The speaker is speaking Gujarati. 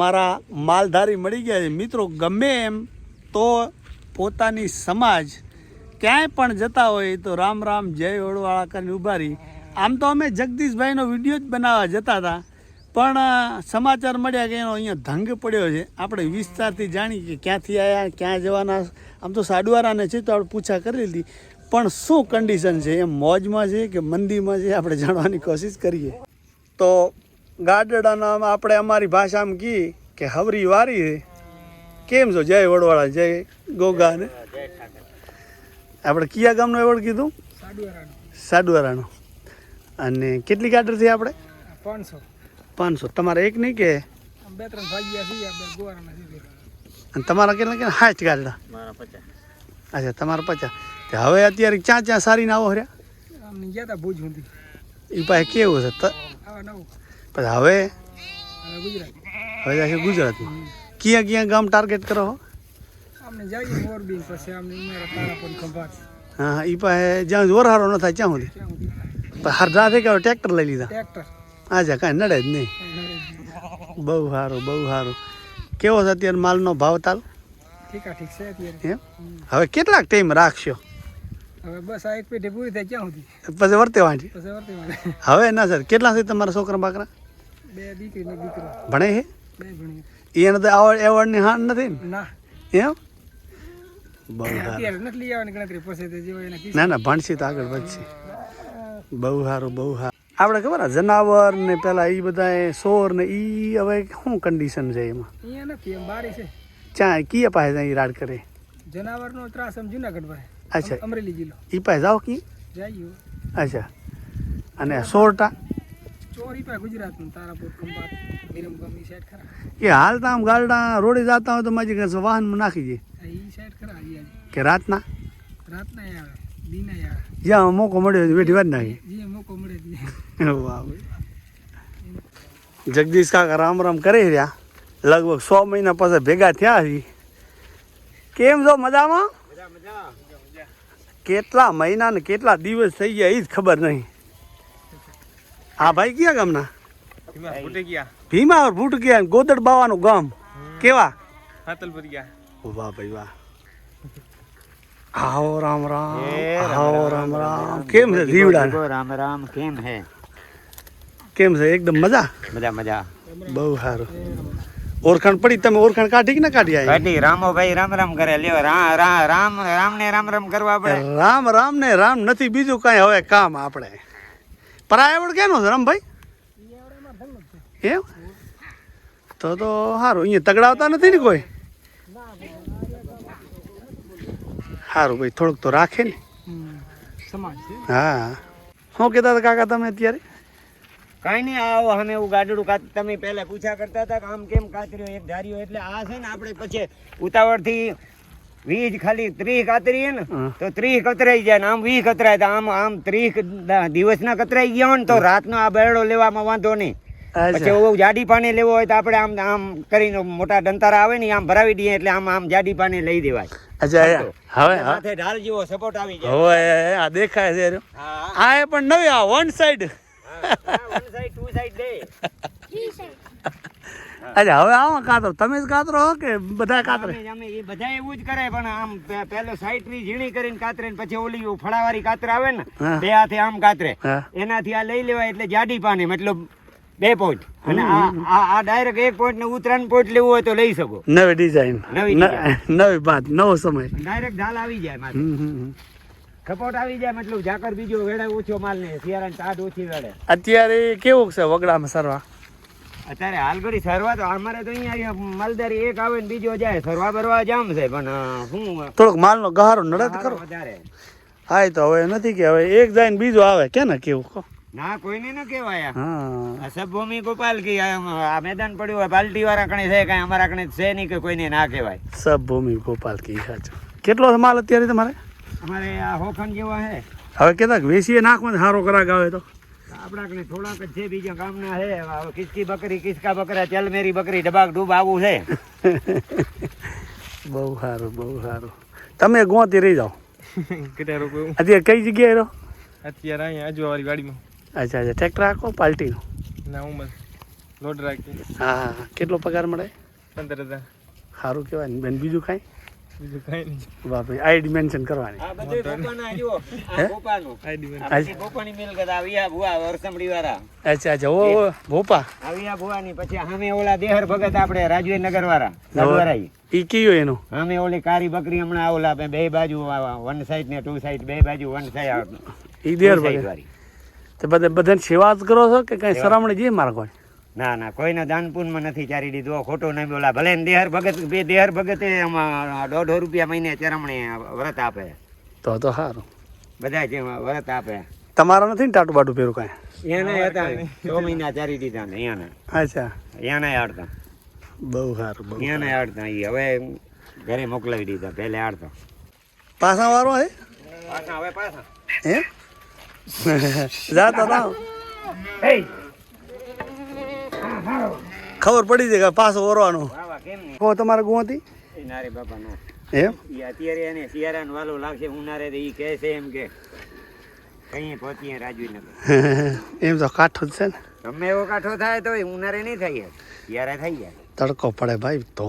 અમારા માલધારી મળી ગયા છે. મિત્રો, ગમે એમ તો પોતાની સમાજ ક્યાંય પણ જતા હોય તો રામ રામ, જય ઓળવાળા કરીને ઊભા રહી. આમ તો અમે જગદીશભાઈનો વીડિયો જ બનાવવા જતા હતા. પણ સમાચાર મળ્યા કે એનો અહીંયા ધંગ પડ્યો છે. આપણે વિસ્તારથી જાણી કે ક્યાંથી આવ્યા ક્યાં જવાના. આમ તો સાડુવારાને છે તો આપણે પૂછા કરી લીધી. પણ શું કન્ડિશન છે? એમ મોજમાં છે કે મંદીમાં છે? આપણે જાણવાની કોશિશ કરીએ. તો ગાડડાના આપણે અમારી ભાષામાં કી કે હવરી વારી કેમ છો? જય વડવાળા જય ગોગા ને? આપણે કયા ગામનો એવોર્ડ કીધું? સાડવારાનો અને કેટલી ગાડર થઈ આપણે? પાંચસો. પાંચસો. તમારે એક નહીં કે? બે ત્રણ ભાગ્યા છીએ અને તમારા કેટલા કેટલા? હાથ ગાડડા. મારા પચાસ. અચ્છા તમારા પચાસ. હવે અત્યારે ક્યાં ક્યાં સારીને આવો હર્યા? ગયા હતા ભુજ સુધી. એ પાસે કેવું છે પછી હવે? હવે ગુજરાત જાય ગુજરાતમાં. ક્યાં ક્યાં ગામ ટાર્ગેટ કરો ખંભાત. હા એ પાસે જ્યાં વરહારો ન થાય ત્યાં સુધી. પણ હરદા થઈ ગયો ટ્રેક્ટર લઈ લીધા? ટ્રેક્ટર આજા કાંઈ નડે જ નહીં. બહુ સારું બહુ સારું કેવો છે અત્યારે માલનો ભાવ તાલ? હવે કેટલાક ટાઈમ રાખશો? પછી વર્તે વાંચી હવે ના સર કેટલા છે તમારા છોકરા બાકરા બે દીકરી ને દીકરો. ભણે છે બે ભણી. એને તો આવડ એવોર્ડની હાન નથી ને? ના. એમ? બહુ સારું. નથી લઈ આવવાની ગણતરી પછી તો જેવો એના કિસ્સા. ના ના ભણશી તો આગળ વધશે. બહુ સારું બહુ સારું. આપણે ખબર જનાવર ને પેલા એ બધા સોર ને એ હવે શું કન્ડિશન છે એમાં? ચા નથી એમ બારી છે. ક્યાં કીએ પાસે જાય રાડ કરે? જનાવરનો ત્રાસ આમ જુનાગઢ ભાઈ અચ્છા. અમરેલી જિલ્લો. એ પાસે જાઓ કી? જઈએ. અચ્છા. અને સોરટા? એ હાલ તો આમ ગાલડા રોડે જતા હોય તો માજી ઘર વાહનમાં નાખી દે. કે રાતના? જ્યાં મોકો મળ્યો બેઠી વાત નાખી. જગદીશ કાકા રામ રામ કરી રહ્યા. લગભગ સો મહિના પછી ભેગા થયા છે કેમ છો મજામાં? કેટલા મહિના ને કેટલા દિવસ થઈ ગયા એ જ ખબર નહીં. હા ભાઈ કયા ગામના? ફૂટી ગયા. ભીમા ભૂટ ગયા ગોદડ બાવાનું ગામ. કેવા? હાતલપુર ગયા. વાહ ભાઈ વાહ. આવો રામ રામ આવો રામ રામ કેમ છે દીવડા રામ રામ કેમ હે? કેમ છે એકદમ મજા? મજા મજા. બહુ સારું. ઓરખાણ પડી તમે ઓરખાણ કાઢી કે ના કાઢી આવી કાઢી. રામોભાઈ રામ રામ કરે. લ્યો રામ રા- રામ રામ ને રામ રામ કરવા પડે. રામ રામ ને રામ નથી બીજું કાંઈ હવે કામ આપણે. પરાયવડ કેનો છે, રમભાઈ? એમ તો તો સારું અહીંયા તગડાવતા નથી ને કોઈ? સારું ભાઈ, થોડુંક તો રાખે ને. હા. શું કહેતા હતા કાકા તમે અત્યારે? કઈ નહીં આવો અમે એવું ગાડડું કાત, તમે પહેલા પૂછા કરતા હતા કે આમ કેમ કાતર્યો, એક ધાર્યો એટલે આ છે ને આપણે પછી ઉતાવળથી વીજ ખાલી ત્રીસ કાતરીએ ને તો ત્રીસ કતરાઈ જાય ને આમ વીસ કતરાય આમ આમ ત્રીસ દિવસના કતરાઈ ગયા હોય ને તો રાતનો આ બેરડો લેવામાં વાંધો નહીં. પછી એવું જાડી પાણી લેવો હોય તો આપણે આમ આમ કરીને મોટા દંતારા આવે ને આમ ભરાવી દઈએ એટલે આમ આમ જાડી પાણી લઈ દેવાય. અચ્છા હવે માથે ઢાલ જેવો સપોર્ટ આવી જાય. હવે આ દેખાય છે હા. આ પણ નવી આ one side one side two side દે. અચ્છા હવે આવો કાતરો. તમે જ કાતરો હો કે બધા કાતરે? અમે એ બધા એવું જ કરે પણ આમ પેલો સાઈડની ઝીણી કરીને કાતરે ને પછી ઓલી ફળાવાળી કાતર આવે ને. બે હાથે આમ કાતરે. એનાથી આ લઈ લેવાય એટલે જાડી પાણી મતલબ બે પોઈન્ટ અને આ આ ડાયરેક્ટ એક પોઈન્ટ ને હું ત્રણ પોઈન્ટ લેવું હોય તો લઈ શકો. નવી ડિઝાઇન નવી. નવી બાત નવો સમય. ડાયરેક્ટ ઢાલ આવી જાય માથે. સપોર્ટ આવી જાય મતલબ ઝાકર બીજો વેડે ઓછો માલ ને શિયાળાની તાડ ઓછી વેડે. અત્યારે કેવું છે વગડામાં સરવા અત્યારે હાલ ઘડી સરવા તો અમારે તો અહીંયા માલદારી એક આવે ને બીજો જાય. સરવા ભરવા જામ છે પણ શું થોડોક માલનો ગહારો નડત કરો વધારે. હા એ તો હવે નથી કે હવે એક જાય ને બીજો આવે. કે ને કેવું કહો. ના કોઈને ન કહેવાય. હા. સબ ભૂમિ ગોપાલ કી આ મેદાન પડ્યું હોય પાલટી વાળા કણે છે કાંઈ અમારા કણે છે નહીં કે કોઈને ના કહેવાય. સબ ભૂમિ ગોપાલ કી સાચું. કેટલો માલ અત્યારે તમારે? અમારે આ હોખન જેવો છે. હવે કેતા વેસીએ નાખવા સારો કરાક આવે તો. આપણા થોડાક જ છે બીજા ગામના છે કિસકી બકરી કિસકા બકરા ચલમેરી બકરી ડબાક ડૂબ આવું છે. બહુ સારું બહુ સારું. તમે ગોતી રહી જાઓ. અત્યારે કઈ જગ્યાએ રહો? અત્યારે અહીંયા આજુવાળી ગાડીમાં. અચ્છા અચ્છા. ટ્રેક્ટર આખો પાલ્ટીનો? ના હું લોડ રાખી હા. કેટલો પગાર મળે? પંદર હજાર. સારું કહેવાય. ને બેન બીજું કાંઈ? બીજું કઈ નહીં. બાપુ આઈડી મેન્શન કરવાની. આ બધું ગોપાના હે? આ ગોપાનું આઈડી મેન્શન ગોપાની મિલકત આવ્યા ભુવા વરસમડી વાળા. અચ્છા અચ્છા ઓ ભોપા. આવ્યા ભુવાની પછી અમે ઓલા દેહર ભગત આપણે રાજવીનગર વાળા રાજવારાઈ. ઈ કયો એનું? અમે ઓલી કારી બકરી હમણાં ઓલા બે- બાજુ વન સાઈડ ને ટુ સાઈડ બે બાજુ વન સાઈડ ઈ દેહર ભગત. તો બધા બધાને સેવા કરો છો કે કઈ સરામણી જે માર્ગ કોઈ ના ના કોઈને દાનપુનમાં નથી ચારી દીધું. ખોટું નહીં બોલા ભલે દેહર ભગત બે દેહર ભગતે આમાં દોઢો રૂપિયા મહિને ચરમણી વ્રત આપે. તો તો સારું. બધા જે વ્રત આપે. તમારા નથી ને ટાટું બાટું પહેરું કાંઈ? એને હતા. છ મહિના ચારી દીધા ને એને. અચ્છા. એને આડતા બહુ સારું બહુ એને આડતા એ હવે ઘરે મોકલાવી દીધા પહેલે આડતો પાછા વારો હે? પાછા હવે પાસા હે? જાતા તા ખબર પડી જાય કે પાછો ઓરવાનો કહો તમારે ગુવાથી એ નારે બાપા નો એમ? ઈ અત્યારે એને શિયાળાનું વાલું લાગશે ઉનારે ઈ કહે છે એમ કે કઈ પહોંચીએ રાજવીનગર. એમ તો કાઠો જ છે ને. ગમે એવો કાંઠો થાય તો ઉનારે નહીં થાય શિયાળે થઈ જાય. તડકો પડે ભાઈ તો